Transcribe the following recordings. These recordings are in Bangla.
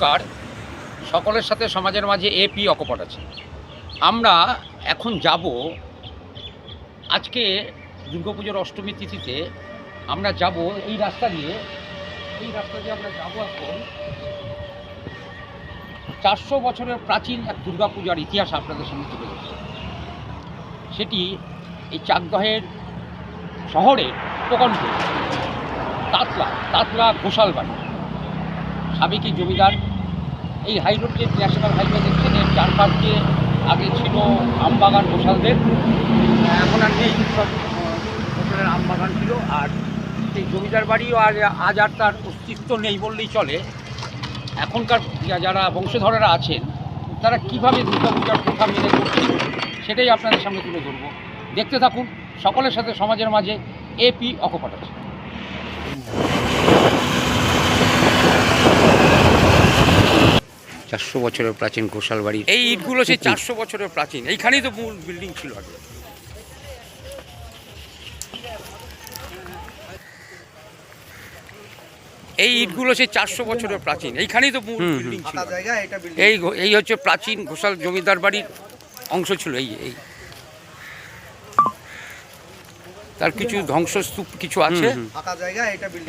নমস্কার সকলের সাথে সমাজের মাঝে এপি অকপট আছে। আমরা এখন যাব, আজকে দুর্গাপুজোর অষ্টমী তিথিতে আমরা যাব এই রাস্তা দিয়ে, এই রাস্তা দিয়ে আমরা যাব এখন চারশো বছরের প্রাচীন এক দুর্গাপূজার ইতিহাস আপনাদের সামনে তুলে ধরছি। সেটি এই চাকদহের শহরের উপকণ্ঠে তাতলা তাতলা ঘোষাল বাড়ি সাবেকি জমিদার এই হাইরোড যে ন্যাশনাল হাইওয়ে দেখছেন, এর চারপাশে আগে ছিল আমবাগান ঘোষালদের এখন আর নেই ঘোষালের আমবাগান ছিল, আর সেই জমিদার বাড়িও আর আজ আর তার অস্তিত্ব নেই বললেই চলে। এখনকার যারা বংশধরেরা আছেন, তারা কীভাবে দুর্গাপূজার প্রথা মেনে করছে সেটাই আপনাদের সামনে তুলে ধরবো। দেখতে থাকুন, সকলের সাথে, সমাজের মাঝে এপি অকপট আছে চারশো বছরের প্রাচীন ঘোষাল বাড়ি এই ইটগুলো সেই চারশো বছরের প্রাচীন। এইখানেই তো মূল বিল্ডিং ছিল আগে। এই ইটগুলো সেই চারশো বছরের প্রাচীন। এইখানেই তো মূল বিল্ডিং ছিল। এই এই হচ্ছে প্রাচীন ঘোষাল জমিদার বাড়ির অংশ ছিল এই এই। তার কিছু ধ্বংসস্তূপ কিছু আছে।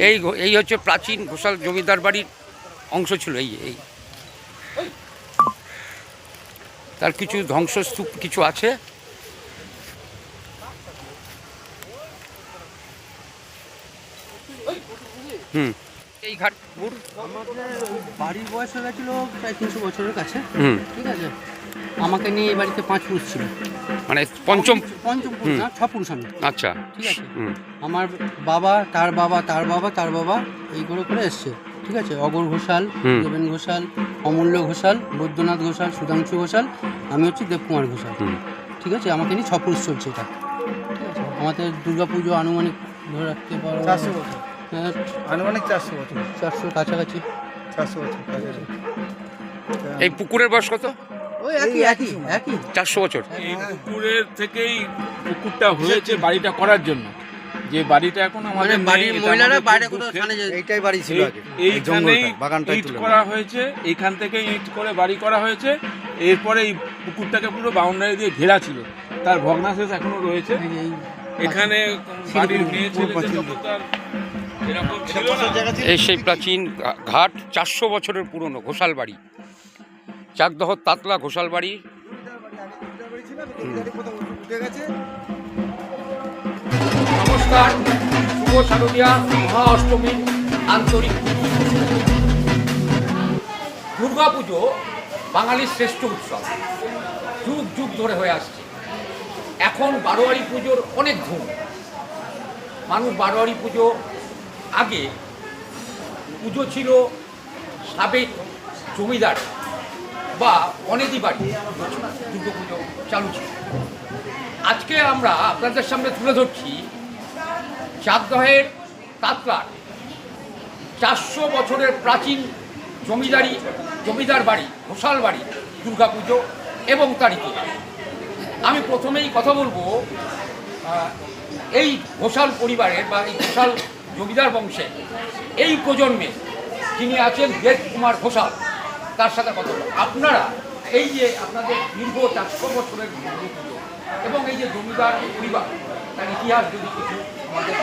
এই এই হচ্ছে প্রাচীন ঘোষাল জমিদার বাড়ির অংশ ছিল এই এই। তার কিছু ধ্বংসস্তূপ কিছু আছে? হুম। এই ঘাটপুর বাড়ির বয়স হয়ে গেছিল প্রায় তিনশো বছরের কাছে। হুম। ঠিক আছে? আমাকে নিয়ে এই বাড়িতে পাঁচ পুরুষ ছিল। মানে পঞ্চম? পঞ্চম পুরুষ না ছ পুরুষ আমি। আচ্ছা। ঠিক আছে? হুম। আমার বাবা তার বাবা তার বাবা তার বাবা এই করে করে এসছে। ঠিক আছে? অগর ঘোষাল হুম। দেবেন ঘোষাল অমূল্য ঘোষাল বৈদ্যনাথ ঘোষাল সুধাংশু ঘোষাল আমি হচ্ছি দেবকুমার ঘোষাল। ঠিক আছে? আমাকে নিয়ে ছ পুরুষ চলছে এটা। ঠিক আছে? আমাদের দুর্গাপুজো আনুমানিক ধরে রাখতে পারো চারশো বছর। হ্যাঁ, আনুমানিক চারশো বছর। চারশোর কাছাকাছি। চারশো বছর কাছাকাছি। এই পুকুরের বয়স কত? ওই একই একই একই চারশো বছর। এই পুকুরের থেকেই পুকুরটা হয়েছে বাড়িটা করার জন্য। যে বাড়িটা এখন মানে আমাদের বাড়ির মহিলারা বাইরে কোথাও। যায়। এইটাই বাড়ি ছিল আগে এই- এইখানেই বাগানটাই ইট করা হয়েছে এইখান থেকে ইট করে বাড়ি করা হয়েছে এরপরে এই পুকুরটাকে পুরো বাউন্ডারি দিয়ে ঘেরা ছিল। তার ভগ্নাশেষ এখনও রয়েছে। এখানে বাড়ির মেয়ে এরকম ছিল না। এই সেই প্রাচীন ঘাট চারশো বছরের পুরনো ঘোষাল বাড়ি। চাকদহ তাতলা ঘোষাল বাড়ি। নমস্কার, শুভ শারদীয়া মহা অষ্টমী আন্তরিক দুর্গা পুজো বাঙালির শ্রেষ্ঠ উৎসব। যুগ যুগ ধরে হয়ে আসছে। এখন বারোয়ারি পুজোর অনেক ধুম। মানুষ বারোয়ারি পুজো আগে পুজো ছিল সাবেক জমিদার বা অনেদি বাড়ি দুর্গা পুজো চালু ছিল। আজকে আমরা আপনাদের সামনে তুলে ধরছি চাকদহের তাতলার চারশো বছরের প্রাচীন জমিদারি, জমিদার বাড়ি, ঘোষাল বাড়ি, দুর্গাপুজো এবং তার ইতিহাস। আমি প্রথমেই কথা বলব এই ঘোষাল পরিবারের বা এই ঘোষাল জমিদার বংশে এই প্রজন্মে যিনি আছেন দেব কুমার ঘোষাল, তার সাথে কথা আপনারা এই যে আপনাদের দীর্ঘ চারশো বছরের এবং এই যে জমিদার পরিবার, তার ইতিহাস যদি কিছু আমাদের।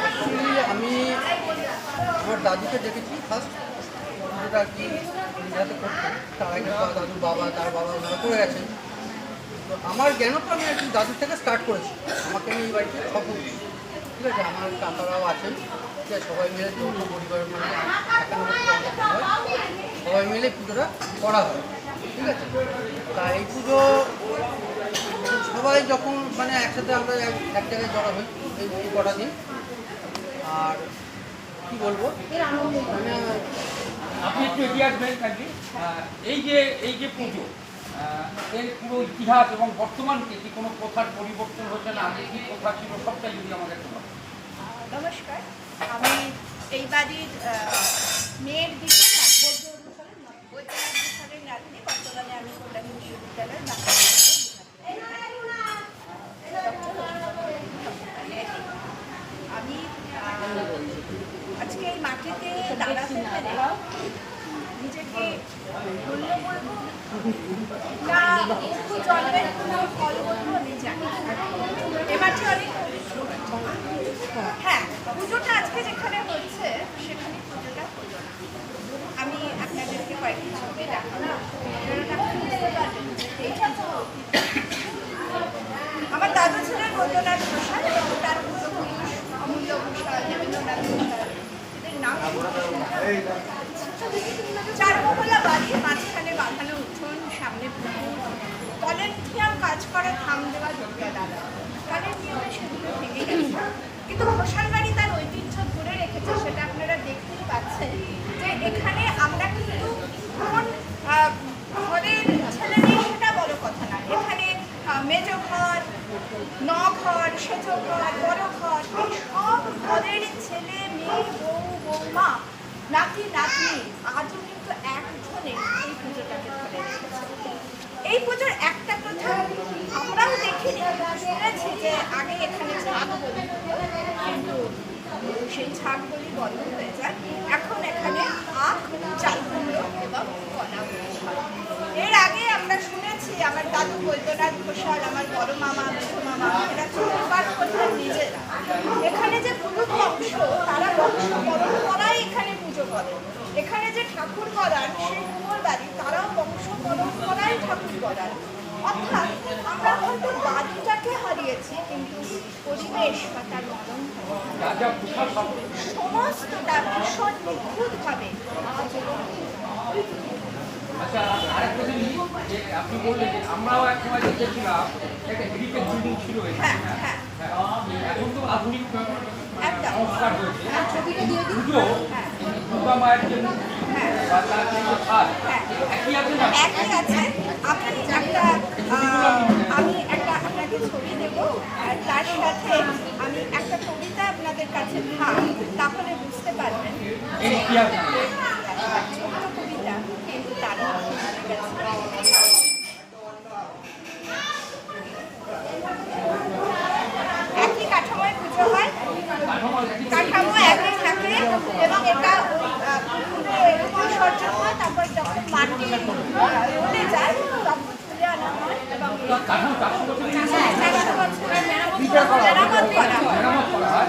অ্যাকচুয়ালি আমি আমার দাদুকে দেখেছি ফার্স্ট আর কি যাতে করতেন তার আগে দাদুর বাবা, তার বাবা ওনারা করে গেছেন। তো আমার জ্ঞানও তো আমি কি দাদুর থেকে স্টার্ট করেছি। আমাকে আমি এই বাড়িতে সফল ঠিক আছে, আমার কাকারাও আছেন। ঠিক আছে, সবাই মিলে যৌথ পরিবারের হয়। সবাই মিলে পুজোটা করা হয়। ঠিক আছে? তা এই পুজো সবাই যখন মানে একসাথে আমরা এক এক জায়গায় জড়ো হই এই কটা দিন। আর কি বলব? মানে আপনি একটু এগিয়ে আসবেন এই যে এই যে পুজো এর পুরো ইতিহাস এবং বর্তমান কি কি কোনো প্রথার পরিবর্তন হচ্ছে না? আগে কি প্রথা ছিল? সবটাই যদি আমাদের নমস্কার। আমি এই বাড়ির মেয়ের দিকে বৌদ্ধ অনুসারে বৈদ্যনাথ অনুসারের নাতনি বর্তমানে আমি কল্যাণী বিশ্ববিদ্যালয়ের বাংলা বিভাগের আমি আহ, আজকে এই মাটিতে দাঁড়াতে পেরে নিজেকে ধন্য না একটু হ্যাঁ পুজোটা আজকে যেখানে হচ্ছে, সেখানে আমি আপনাদেরকে কয়েকটি ছবি পুজো। আমার দাদু ছিলেন বৈদ্যনাথ ঘোষাল এবং তার অমূল্য রবীন্দ্রনাথ নাম চার মহলা বাড়ি মাঝখানে বাঁধানো উঠোন, সামনে ভলেন্টিয়ার কাজ করা থাম দেওয়া দুর্গা দাদা। সেগুলো ভেঙে গেছে। কিন্তু ঘোষাল বাড়ি তার ঐতিহ্য ধরে রেখেছে, সেটা আপনারা দেখতেই পাচ্ছেন যে এখানে আমরা কিন্তু কোন ঘরের ছেলে সেটা বড় কথা না। এখানে মেজ ঘর, ন ঘর, সেজ ঘর, বড় ঘর এই সব ঘরের ছেলে মেয়ে বউ বৌমা নাতি নাতনি আজও কিন্তু একজনে এই পুজোটাকে ধরে রেখেছে এই পুজোর একটা কথা আমরাও দেখিনি শুনেছি যে আগে এখানে কিন্তু সেই ছাগ বন্ধ হয়ে যায়। এখন এখানে আখ, চাল কুমড়ো এবং কলা এর আগে আমরা শুনেছি, আমার দাদু বৈদ্যনাথ ঘোষাল, আমার বড় মামা মেঠো মামা, এরা চতুর্বার করতেন নিজেরা। এখানে যে পুরুষ বংশ, তারা বংশ পরম্পরায় এখানে পুজো করে। এখানে যে ঠাকুর করান সেই কুমোর বাড়ি তারাও বংশ পরম্পরায় ঠাকুর করান বাড়িটাকে কিন্তু পরিবেশ বা তার পোশাক সমস্তটা ভীষণ নিখুঁতভাবে আচ্ছা আরেকটা জিনিস আপনি বললেন যে আমরাও এক সময় দেখেছিলাম একটা হেরিটেজ বিল্ডিং ছিল হ্যাঁ হ্যাঁ হ্যাঁ। এখন তো আধুনিক। সংস্কার হয়েছে হ্যাঁ, পুজো। দুর্গা মায়ের। একই আছে আপনি একটা আমি একটা আপনাকে ছবি দেব। আর তার সাথে আমি একটা কবিতা আপনাদের কাছে থাক তাহলে বুঝতে পারবেন এই কি আছে ছোট্ট কবিতা কিন্তু তার একই কাঠামোয় পুজো হয় কাঠামো একই থাকে এবং এটা ওই, আহ, পুকুরে বিসর্জন হয় তারপর যখন মাটি আহ, গলে যায় তখন তুলে আনা হয় এবং কাঠামো চারশো বছর চারশো বছরের মেরামত করা হয় মেরামত করা হয়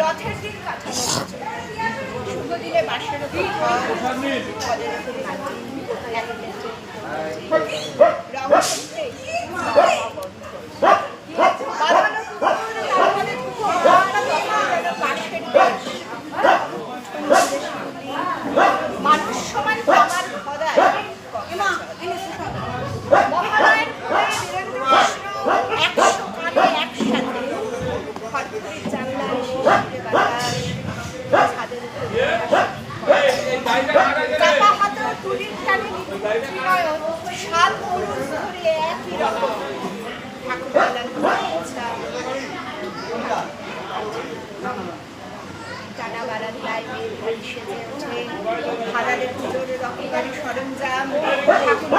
রথের দিন কাঠামো শুভ দিলে বাসের উপর ঘর, ফলের উপর মাটি, এক মেঝে। রঙক্ষেত্রে বাঁধানো পুকুর, তারপরে পুকুর, তখন যেন বাঁশের বেশ। উঠোন শিউলি, মানুষ সমান আমার খরায় মহালয়ের ভয়ে বীরেন্দ্র কৃষ্ণ একশো কানে একসাথে খড়খড়ির জানলায় শিশিরে বাতাস ছাদের উপর চাপা হাতে তুলির টানে নিত্যনয়ন সাত পুরুষ ধরে একই রকম ঠাকুরবেলার ইচ্ছা টানা বারান্দায় মেঘ ভারী সেজে ওঠে হারালে পুজোর রকমারি সরঞ্জাম ঠাকুর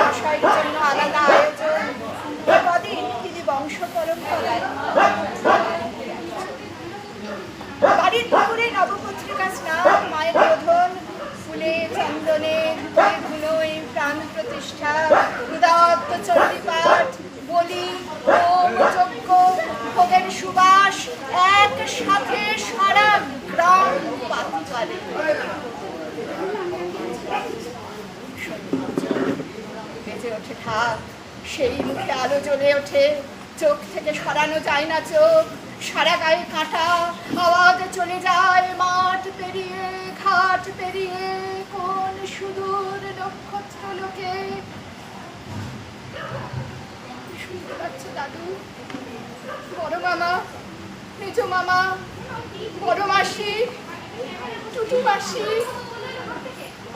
জন্য আলাদা আয়োজন। কদিন তিনি বংশ পরম্পরায় বাড়ির পুকুরে নবপত্রিকা স্নান, মায়ের বোধন, ফুলে, চন্দনে ধুলোয় প্রাণ প্রতিষ্ঠা, উদাত্ত চণ্ডীপাঠ, বলি, হোম, যজ্ঞ, ভোগের সুবাস, একসাথে সারা গ্রাম পাতি করে বেজে ওঠে ঠাক, সেই মুখে আলো জ্বলে ওঠে, চোখ থেকে সরানো যায় না চোখ, সারা গায়ে কাঁটা, আওয়াজ চলে যায় মাঠ পেরিয়ে, ঘাট পেরিয়ে, কোন সুদূর নক্ষত্র লোকে? শুনতে পাচ্ছ দাদু? বড় মামা, মেজো মামা, বড় মাসি, টুটু মাসি বড় মামি শুনতে পাচ্ছ না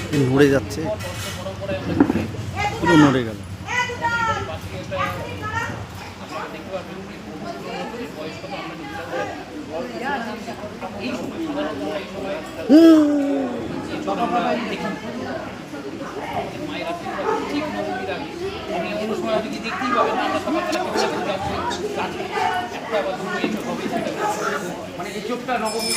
বা দুটো এসব হবে সেটা মানে এই চোখটা নবমী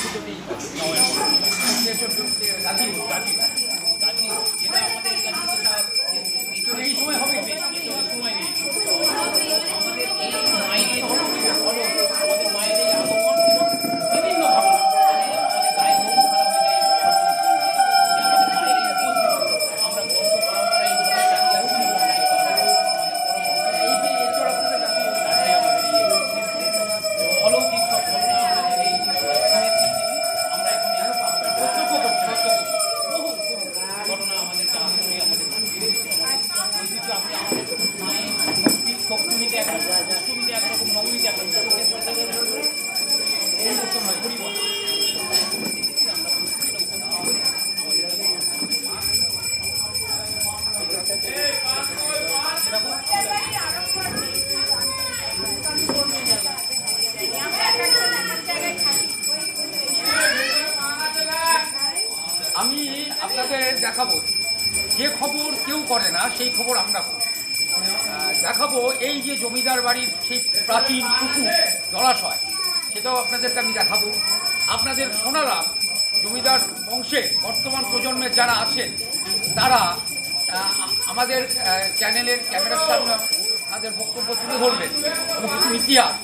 আমাদের চ্যানেলের ক্যামেরার সামনে তাদের বক্তব্য তুলে ধরলেন এবং কিছু ইতিহাস।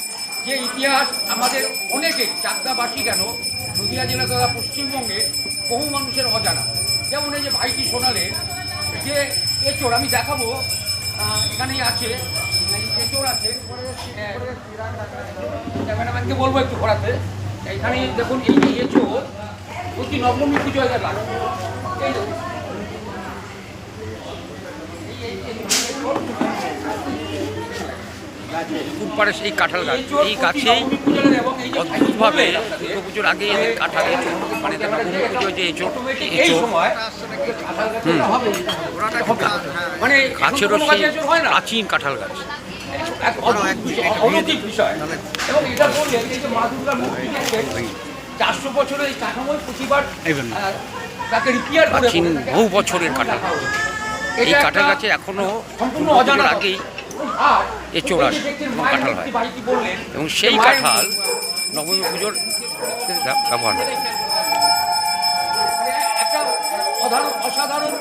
যে ইতিহাস আমাদের অনেকেই চাকদাবাসী কেন? নদীয়া জেলা তথা পশ্চিমবঙ্গের বহু মানুষের অজানা। যেমন এই যে ভাইটি শোনালেন যে এচোর আমি দেখাবো এখানেই আছে এচোর আছে। ক্যামেরাম্যানকে বলব একটু ঘোরাতে। এখানে দেখুন, এই যে এচোর প্রতি নবমী পুজোয় লাগে। এই দেখুন। এই- এই- এই এঁচোড় ফুটপাড়ে সেই কাঁঠাল গাছ। এই গাছেই অদ্ভুতভাবে দুর্গা পুজোর আগে এদের কাঁঠাল মানে নবমী পুজো যে এই মানে গাছেরও সেই প্রাচীন কাঁঠাল গাছ। এই চারশো বছরের এই প্রতিবার প্রাচীন বহু বছরের কাঁঠাল। গাছ। এই কাঁঠাল গাছে এখনও সম্পূর্ণ অজানা পুজোর আগেই আর এঁচোড় আসে কাঁঠাল হয়। এবং সেই কাঁঠাল নবমী পুজোর ব্যবহার হয়। মানে অধারণ অসাধারণ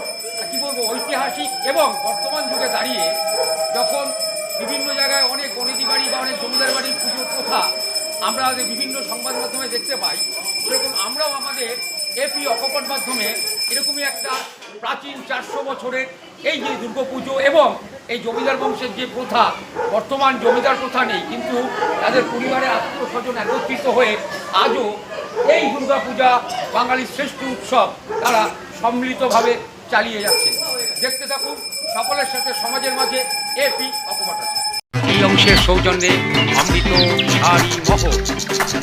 কি বলব ঐতিহাসিক এবং বর্তমান যুগে দাঁড়িয়ে যখন বিভিন্ন জায়গায় অনেক গণিতি বাড়ি বা অনেক জমিদার বাড়ির পুজোর প্রথা আমরা বিভিন্ন সংবাদ মাধ্যমে দেখতে পাই সেরকম আমরাও আমাদের এপি অকপট মাধ্যমে এরকমই একটা প্রাচীন চারশো বছরের এই যে দুর্গাপুজো এবং এই জমিদার বংশের যে প্রথা, বর্তমান জমিদার প্রথা নেই, কিন্তু তাদের পরিবারের আত্মীয় স্বজন একত্রিত হয়ে আজও এই দুর্গাপূজা, বাঙালির শ্রেষ্ঠ উৎসব, তারা সম্মিলিতভাবে চালিয়ে যাচ্ছে। দেখতে থাকুন, সকলের সাথে সমাজের মাঝে এপি আছে। এই অংশের সৌজন্যে অমৃত শাড়ি মহল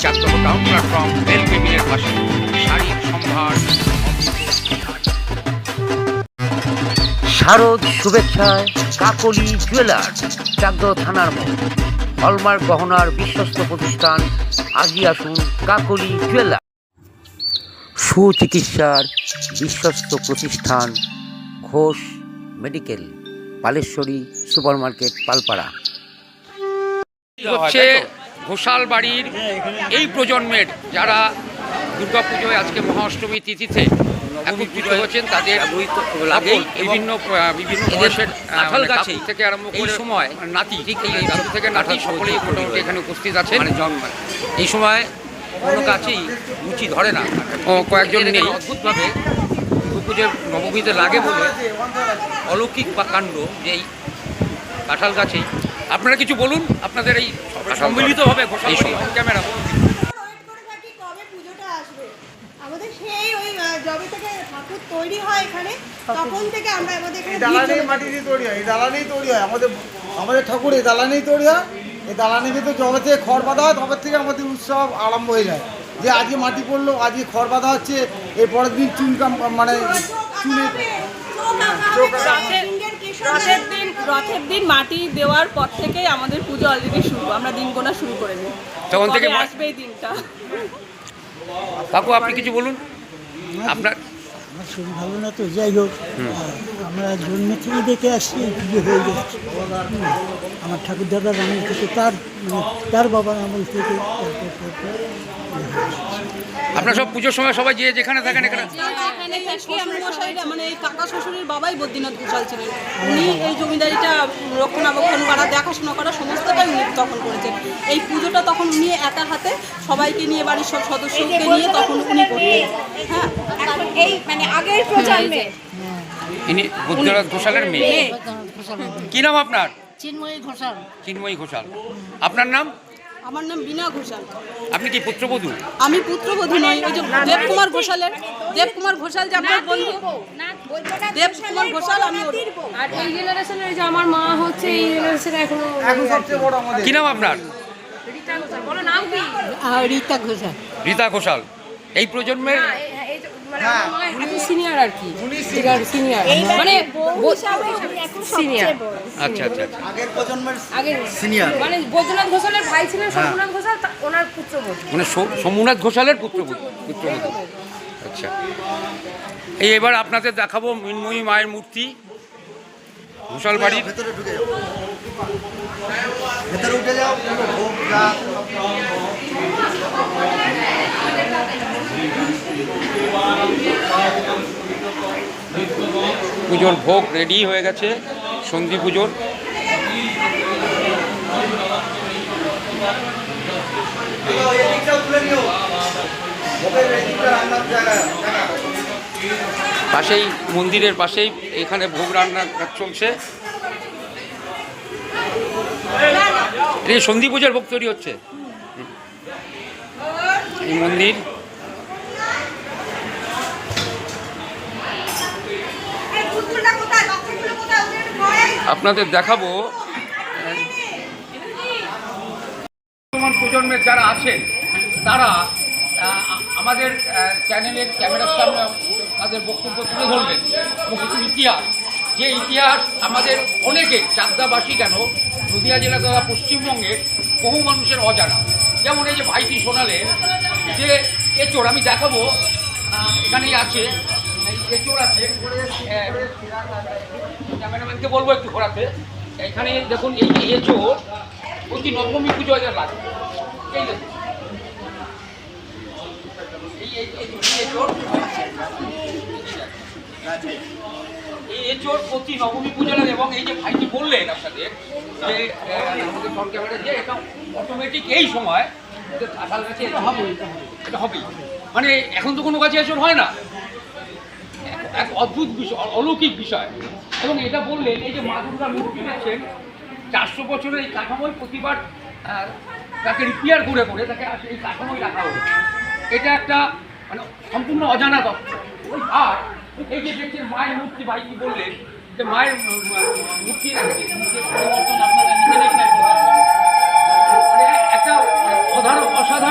চাকদহ টাউন প্ল্যাটফর্ম রেল পাশে শাড়ির সম্ভার শারদ শুভেচ্ছায় কাকলি জুয়েলার্স চাকদ থানার মোড়। হলমার্ক গহনার বিশ্বস্ত প্রতিষ্ঠান আজই আসুন কাকলি জুয়েলার সুচিকিৎসার বিশ্বস্ত প্রতিষ্ঠান, Ghosh medical, Paleshwari super market Palpara. হচ্ছে ঘোষাল বাড়ির এই প্রজন্মের যারা দুর্গাপুজোয় আজকে মহাষ্টমী তিথিতে একত্রিত হয়েছেন তাদের লাগেই বিভিন্ন বিভিন্ন বয়সের কাঁঠাল গাছে থেকে আরম্ভ করে সময় নাতি ঠিক এই দাদু থেকে নাতি সকলেই মোটামুটি এখানে উপস্থিত আছেন। মানে এই সময় কোনো গাছেই মুচি ধরে না। কয়েকজন নেই। অদ্ভুতভাবে দুর্গাপুজোর নবমীতে লাগে বলে অলৌকিক বা কাণ্ড যে এই কাঁঠাল গাছেই। আপনারা কিছু বলুন আপনাদের এই সম্মিলিতভাবে ঘোষণা ক্যামেরা ওয়েট করে থাকি কবে পুজোটা আসবে আমাদের সেই ওই আহ, যবে থেকে ঠাকুর তৈরি হয় এখানে তখন থেকে আমরা আমাদের এখানে দালানেই মাটি দিয়ে তৈরি হয় এই দালানেই তৈরি হয়। আমাদের আমাদের ঠাকুর এই দালানেই তৈরি হয়। এই দালানে কিন্তু যবে থেকে খড় বাঁধা হয় তবে থেকে আমাদের উৎসব আরম্ভ হয়ে যায়। যে আজকে মাটি পড়ল আজকে খড় বাঁধা হচ্ছে এর পরের দিন চুন কাম মানে চুনে রথের দিন রথের দিন মাটি দেওয়ার পর থেকেই আমাদের পুজো অলরেডি শুরু। আমরা দিন গোনা শুরু করে দিই। তখন থেকে আসবে এই দিনটা? কাকু আপনি কিছু বলুন। আপনার আমার শরীর ভালো না তো যাই হোক আমরা জন্ম থেকে দেখে আসছি হয়ে যাচ্ছে আমার ঠাকুর দাদার আমল থেকে তার মানে তার বাবার আমল থেকে আপনার সব পুজোর সময় সবাই যে যেখানে থাকেন এখানে? মানে এই কাকা শ্বশুরের বাবাই বদ্রীনাথ ঘোষাল ছিলেন। উনি এই জমিদারিটা রক্ষণাবেক্ষণ করা দেখাশোনা করা সমস্তটাই উনি তখন করেছেন। এই পুজোটা তখন উনি একার হাতে সবাইকে নিয়ে বাড়ির সব সদস্যকে নিয়ে তখন উনি করতেন। হ্যাঁ। এখন এই মানে আগের প্রজন্মে। ইনি বুদ্ধরাজ ঘোষালের মেয়ে। কি নাম আপনার? চিন্ময়ী ঘোষাল। চিন্ময়ী ঘোষাল। আপনার নাম? আমার নাম বিনা ঘোষাল আপনি কি পুত্রবধূ আমি পুত্রবধূ নই ওই যে দেবকুমার ঘোষালের দেবকুমার ঘোষাল যে আপনার বন্ধু দেবকুমার ঘোষাল আমি ওর আর এই জেনারেশনের যে আমার মা হচ্ছে এই জেনারেশনে এখনও এখন সবচেয়ে বড় আমাদের কি নাম আপনার বলো নাম কি রীতা ঘোষাল রীতা ঘোষাল এই প্রজন্মের সিনিয়র আর কি? সিনিয়র মানে সিনিয়র আচ্ছা আচ্ছা আচ্ছা। আগের প্রজন্মের আগে সিনিয়র মানে বৈদ্যনাথ ঘোষালের ভাই ছিলেন শম্ভুনাথ ঘোষাল ওনার পুত্রবধূ। মানে সো- ঘোষালের পুত্রবধূ পুত্রবধূ। আচ্ছা। এই এবার আপনাদের দেখাবো মৃন্ময়ী মায়ের মূর্তি ঘোষাল বাড়ির। ভেতরে ঢুকে যাও। ভেতরে উঠে যাও। ভোগ যা। পুজোর ভোগ রেডি হয়ে গেছে, সন্ধি পুজোর। পাশেই, মন্দিরের পাশেই এখানে ভোগ রান্না চলছে। সন্ধি পুজোর ভোগ তৈরি হচ্ছে। এই মন্দির আপনাদের দেখাবো। বর্তমান প্রজন্মের যারা আছেন, তারা আমাদের চ্যানেলের ক্যামেরার সামনে তাদের বক্তব্য তুলে ধরলেন এবং ইতিহাস, যে ইতিহাস আমাদের অনেকে, চাকদাবাসী কেন, নদীয়া জেলা তথা পশ্চিমবঙ্গের বহু মানুষের অজানা। যেমন এই যে ভাইটি শোনালেন, যে এচোর আমি দেখাবো এখানেই আছে। এচোর ক্যামেরাম্যানকে বলব একটু ঘোরাতে। এখানে দেখুন, এই যে এঁচোড় প্রতি নবমী পুজো এদের লাগে এই দেখুন। এই এই প্রতি নবমী পুজো লাগে এবং এই যে ভাইটি বললেন আপনাদের যে আমাদের ফ্রন্ট ক্যামেরা যে এটা অটোমেটিক এই সময় কাঁঠাল গাছে এটা হবে, এটা হবেই। মানে এখন তো কোনো গাছে এঁচোড় হয় না। এক- অদ্ভুত বিষয় অলৌকিক বিষয়। এবং এটা বললেন, এই যে মা দুর্গার মূর্তি দেখছেন, চারশো বছরের এই কাঠামোই প্রতিবার তাকে রিপেয়ার করে করে তাকে এই কাঠামোই রাখা হয়েছে এটা একটা মানে সম্পূর্ণ অজানা তথ্য। আর এই যে দেখছেন মায়ের মূর্তি, ভাই কি বললেন, যে মায়ের মূর্তি নিজেরাই মানে একটা অধারণ, অসাধারণ